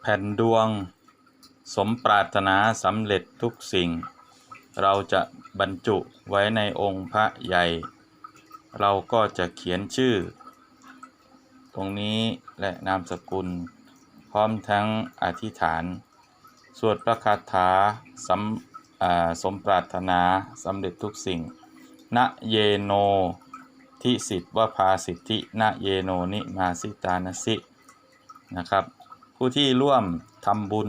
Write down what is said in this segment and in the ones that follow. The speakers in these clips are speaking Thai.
แผ่นดวง สมปรารถนาสำเร็จทุกสิ่ง เราจะบรรจุไว้ในองค์พระใหญ่ เราก็จะเขียนชื่อ ตรงนี้และนามสกุล พร้อมทั้งอธิษฐาน สวดพระคาถาสำสมปรารถนาสำเร็จทุกสิ่งณเยโนทิสิทธวภาสิทธิณเยโนนิมาสิตานสินะครับ ผู้ที่ร่วมทำบุญ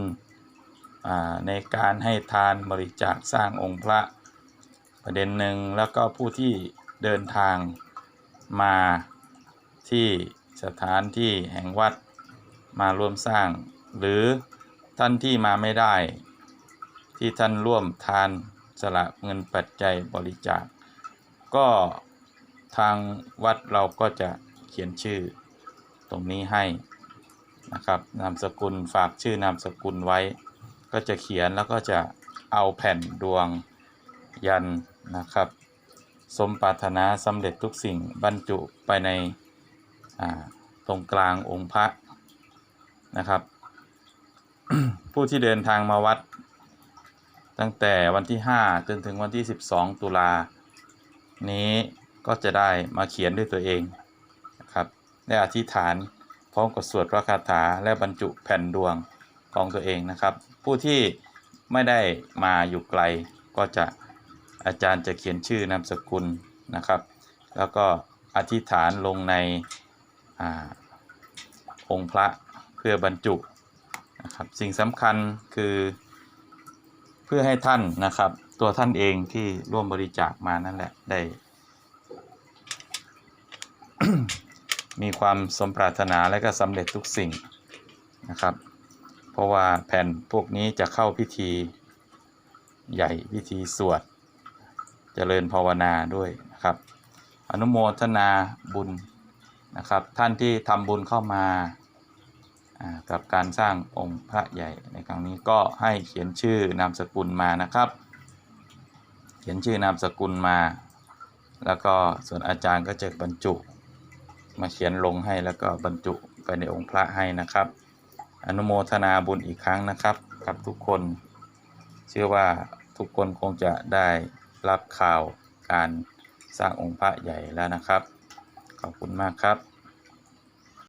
ในการให้ทานบริจาคสร้างองค์พระประเด็นหนึ่งแล้วก็ผู้ที่เดินทางมาที่สถานที่แห่งวัดมาร่วมสร้าง หรือท่านที่มาไม่ได้ ที่ท่านร่วมทานสละเงินปัจจัยบริจาค ก็ทางวัดเราก็จะเขียนชื่อตรงนี้ให้ นะครับนามสกุลฝากชื่อนามสกุลไว้ ก็จะเขียนแล้วก็จะเอาแผ่นดวงยันนะครับ สมปรารถนาสำเร็จทุกสิ่งบรรจุไปในตรงกลางองค์พระนะครับ ผู้ที่เดินทางมาวัด ตั้งแต่วันที่ 5 จนถึงวันที่ 12 ตุลา นี้ก็จะได้มาเขียนด้วยตัวเองนะครับได้อธิษฐาน พร้อมกับสวดพระคาถาและบรรจุแผ่นดวงของตัวเองนะครับ ผู้ที่ไม่ได้มาอยู่ไกลก็จะอาจารย์จะเขียนชื่อนามสกุลนะครับ แล้วก็อธิษฐานลงในอองค์พระเพื่อบรรจุนะครับสิ่งสำคัญคือเพื่อให้ท่านนะครับ ตัวท่านเองที่ร่วมบริจาคมานั่นแหละได้ มีความสมปรารถนาและก็สำเร็จทุกสิ่งนะครับ เพราะว่าแผ่นพวกนี้จะเข้าพิธีใหญ่พิธีสวดจเจริญภาวนาด้วยนะครับ อนุโมทนาบุญนะครับ ท่านที่ทำบุญเข้ามาอ่ากับการสร้างองค์พระใหญ่ในครั้งนี้ก็ให้เขียนชื่อนามสกุลมานะครับ เขียนชื่อนามสกุลมา แล้วก็ส่วนอาจารย์ก็จะบรรจุ มาเขียนลงให้แล้วก็บรรจุไปในองค์พระให้นะครับ อนุโมทนาบุญอีกครั้งนะครับ กับทุกคน เชื่อว่าทุกคนคงจะได้รับข่าวการสร้างองค์พระใหญ่แล้วนะครับ ขอบคุณมากครับ